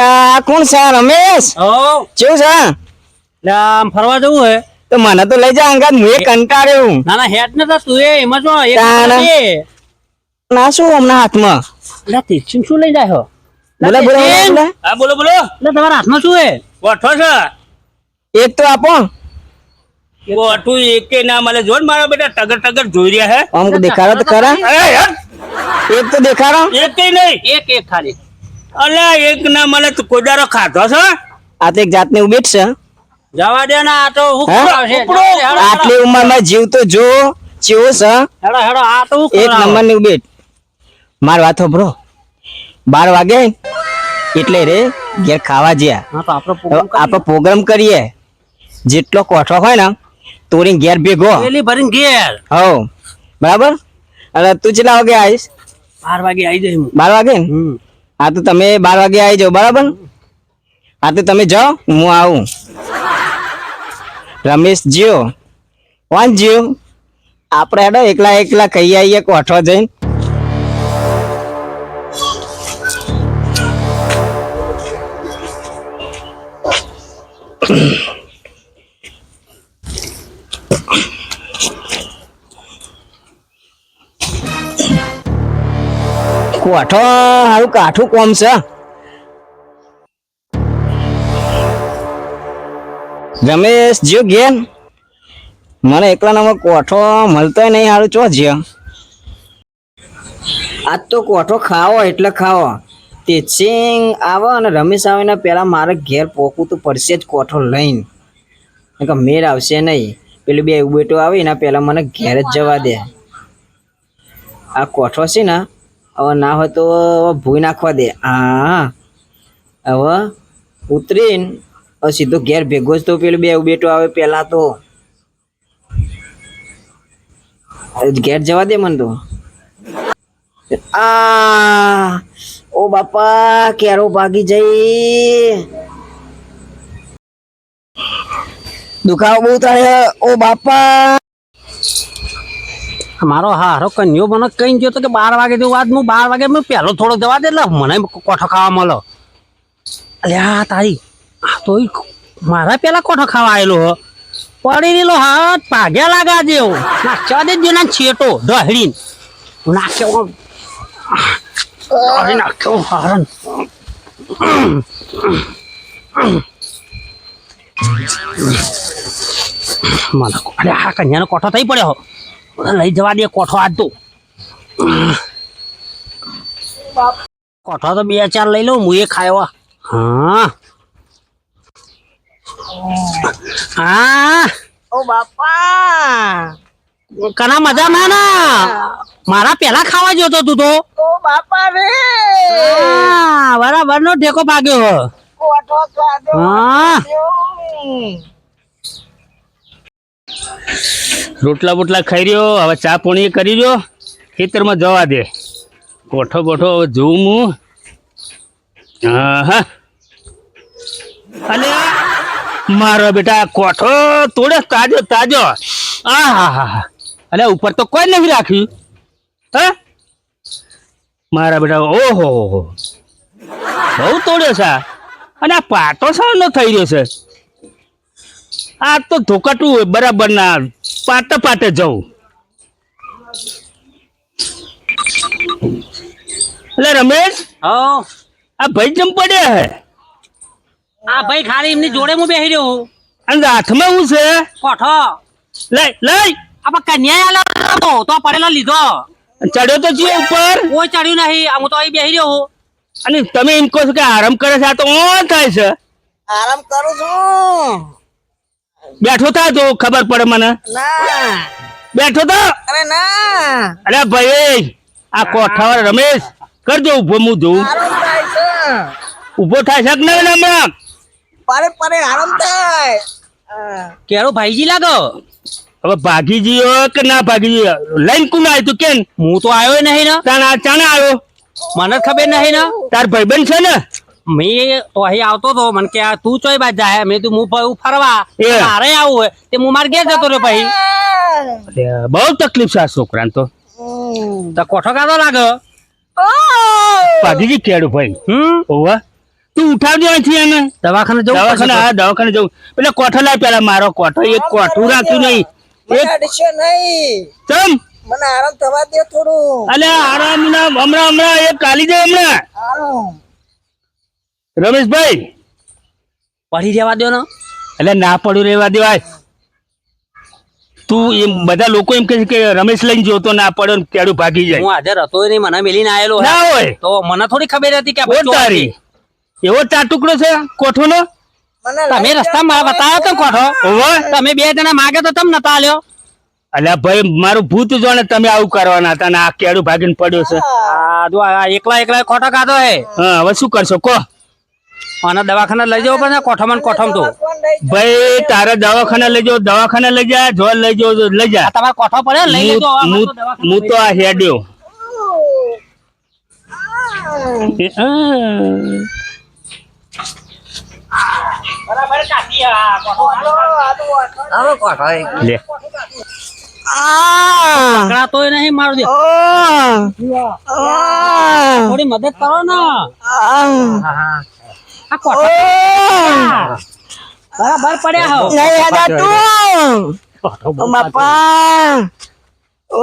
આ કોણ છે રમેશ? હો. કેવું છે? આમ ફરવા જવું હે? તો મને તો લઈ જા અંગાત હું એ કંટાળ્યો ના ના હેડ ને તો તું એ એમાં શું એક ના શું હમણાં હાથમાં? એટલે તીક્ષિણ શું લઈ જાય હો? બોલો બોલે હા બોલો બોલો. એટલે તમારા હાથમાં શું હે? વઠો છે? એક તો આપો. એક એકે ના મળે જો ને મારા બેટા ટગર ટગર જોઈ રહ્યા હે. આમ દેખાડો તો ખરા. એક તો દેખાડો. એક કઈ નહીં. એક એક ખાલી. અલ્યા એક ના તો કોદારો ખાધો છે? આ તો એક જાતની ઉબેટ છે. જવા દે ના આ તો આટલી ઉંમરમાં જીવ તો જો ચેવો છે. હેડો હેડો આ તો એક નંબરની ઉબેટ માર વાત બ્રો બાર વાગે એટલે રે ઘેર ખાવા જ્યા. આપણો પ્રોગ્રામ કરીએ. જેટલો કોઠો હોય ને તોરી ઘેર ભેગો. ભરીને ઘેર. હો બરાબર? અને તું કેટલા વાગે આવીશ? બાર વાગે આવી હું. બાર વાગે. હા, તો તમે બાર વાગે આવી જાઓ, બરાબર? હા, તો તમે જાઓ, હું આવું. રમેશ જીઓ કોણ જીઓ આપણે હેડો એકલા એકલા કહી આવીએ કોઠો જઈને. કોઠો, હારું કાઠું કોમ છે. રમેશ જીઓ ગેમ મને એકલા નામાં કોઠો મળતો નહીં, હારું ચો જીઓ આજ તો કોઠો ખાવો એટલે ખાવો. તે સિંગ આવો અને રમેશ આવે ને પેલા મારે ઘેર પોકવું તો પડશે જ કોઠો લઈને. કે મેળ આવશે નહીં. પેલું બે ઉબેટો આવે એના પહેલાં મને ઘેર જ જવા દે. આ કોઠો છે ને હવે ના હોય તો ભૂઈ નાખવા દે. હા હવે ઉતરીને સીધો ઘેર ભેગો જ તો પેલું બે બેટો આવે પેલા તો. ઘેર જવા દે મને તો. આ, ઓ બાપા, કેરો ભાગી જઈ. દુખાવો બહુ થાય ઓ બાપા. મારો હારો કન્યો મને કઈ ગયો કે બાર વાગે જેવું વાત હું બાર વાગે મેં પહેલો થોડો જવા દે, એટલે મને કોઠો ખાવા મળો અલ્યા તારી, આ તો મારા પેલા કોઠો ખાવા આવેલો હો. પડી રહેલો હાથ પાગ્યા લાગા જેવો. નાખ્યા દે જેના છેટો દહડીને નાખ્યો નાખ્યો હારણ મને અરે આ કન્યાનો કોઠો થઈ પડ્યો લઈ જવા દે કોઠો આજ તો. કોઠો તો બે ચાર લઈ લઉં હું એ ખાયો. હા. હા. ઓ બાપા. કના મજામાં ના મારા પેલા ખાવા જોતો તું તો. ઓ બાપા રે. બરાબર નો ટેકો ભાગ્યો હા. રોટલા બોટલા ખાઈ રહ્યો. હવે ચા પોણી કરી રહ્યો. ખેતરમાં જવા દે. કોઠો બોઠો હવે જોઉં હું. હા હા અને મારો બેટા કોઠો તોડે, તાજો તાજો. આ હા હા અલે ઉપર તો કોઈ નથી રાખ્યું. હા? મારા બેટા, ઓહો બહુ તોડ્યો છે અને આ પાટો સાનો થઈ રહ્યો છે. આ તો ધોકાટું બરાબર ના પાટે પાટે જવું. એટલે રમેશ હા. આ ભાઈ જમ પડ્યા હે? આ ભાઈ ખાલી એમની જોડે હું બેસી રહ્યો. અને હાથમાં શું છે? કોઠો. લઈ લઈ આ કન્યા આલો તો પડેલો લીધો. ચડ્યો તો છે ઉપર? કોઈ ચડ્યું નહીં હું તો અહીં બેસી રહ્યો છું અને તમે એમ કહો છો કે આરામ કરે છે આ તો ઓન થાય છે. આરામ કરું છું. બેઠો થા તો ખબર પડે મને. ના. બેઠો તો અરે ના. અરે ભાઈ આ કોઠાવાળા રમેશ કરજો ઊભો હું જોઉં. આરામ થાય છે. ઊભો થાય છે કે નહીં હમણાં પરે પરે આરામ થાય. કેરો ભાઈજી લાગો? હવે ભાગી ગયો કે ના ભાગી ગયો લઈને કોણ આવ્યું તું કેમ? હું તો આવ્યો નહીં ને. તાણ આ ચાણે આવ્યો. મને ખબર નહીં ને. તાર ભાઈબંધ છે ને? મેં તો અહીં આવતો તો મને કે આ તું ચોય બાજ જાય મેં તું હું ભાઈ ફરવા એ. મારે આવું હોય. તે હું મારે ઘેર જતો રહ્યો પછી બહુ તકલીફ છે આ છોકરાને તો. તો કોઠો કાઢો લાગે? ગઈ કેળું ભાઈ. હમ? ઓવા તું ઉઠાવજો અહીંથી એને. દવાખાને જવું દવાખાને હા દવાખાને જવું. પેલા કોઠો લાવ પેલા મારો કોઠો. એક કોઠું રાખ્યું નહીં. એક અડશો નહીં. ચમ? મને આરામ થવા દે થોડું. અલ્યા આરામ ના હમણાં હમણાં એક કાલી જાય હમણાં. રમેશભાઈ! પડી જવા દો ને. એટલે ના પડ્યું રહેવા દેવાય તું એમ બધા લોકો એમ કહે છે કે રમેશ લઈને જોતો ના પડ્યો ને તેડું ભાગી જાય. હું હાજર હતો નહીં મને મેલીને આવેલો ના હોય. તો મને થોડી ખબર હતી કે તારી. એવો ચાર ટુકડો છે? કોઠોનો? તમે રસ્તામાં બતાવ્યો તો કોઠો. તમે બે જણા માગે તો તમે નતા આલ્યો. અલ્યા ભાઈ મારું ભૂત જોને તમે આવું કરવાના હતા ને આ કેડું ભાગીને પડ્યો છે. આ આ એકલા એકલા ખોટો ખાધો હે. હા હવે શું કરશો? કહો અને દવાખાને લઈ જવો પડે કોઠામાં ને કોઠામાં તો. ભાઈ તારે દવાખાને લઈ જાઓ દવાખાને લઈ જા જો લઈ જાઓ લઈ જા. તમારે કોઠો પડે? લઈ લેજો હું તો દવાખાને હું તો આ હેડ્યો. એ, આ. બરાબર કાઢી આ કોઠો લે. પકડાતોય નહીં મારું થોડી મદદ કરો ને. આ કોઠો? બરાબર પડ્યા હો. બાપા ઓ